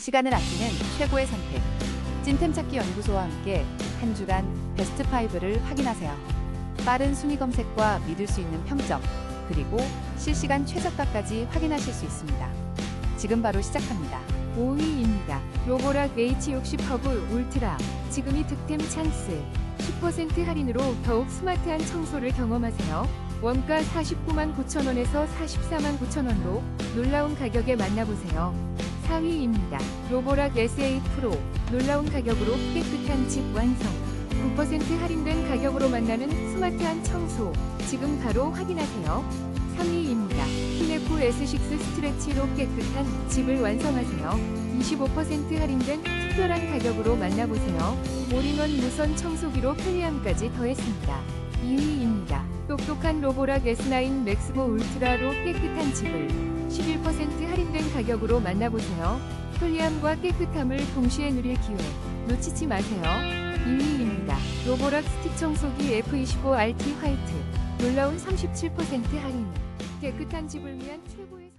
시간을 아끼는 최고의 선택. 찐템 찾기 연구소와 함께 한 주간 베스트 5를 확인하세요. 빠른 순위 검색과 믿을 수 있는 평점, 그리고 실시간 최저가까지 확인하실 수 있습니다. 지금 바로 시작합니다. 5위입니다. 로보락 H60 허브 울트라. 지금이 득템 찬스. 10% 할인으로 더욱 스마트한 청소를 경험하세요. 원가 49만 9천 원에서 44만 9천 원로 놀라운 가격에 만나보세요. 4위입니다. 로보락 SA 프로. 놀라운 가격으로 깨끗한 집 완성. 9% 할인된 가격으로 만나는 스마트한 청소. 지금 바로 확인하세요. 3위입니다. 키네코 S6 스트레치로 깨끗한 집을 완성하세요. 25% 할인된 특별한 가격으로 만나보세요. 올인원 무선 청소기로 편리함까지 더했습니다. 2위입니다. 똑똑한 로보락 S9 맥스고 울트라로 깨끗한 집을 11% 할인된 가격으로 만나보세요. 편리함과 깨끗함을 동시에 누릴 기회 놓치지 마세요. 2위입니다. 로보락 스틱 청소기 F25RT 화이트 놀라운 37% 할인 깨끗한 집을 위한 최고의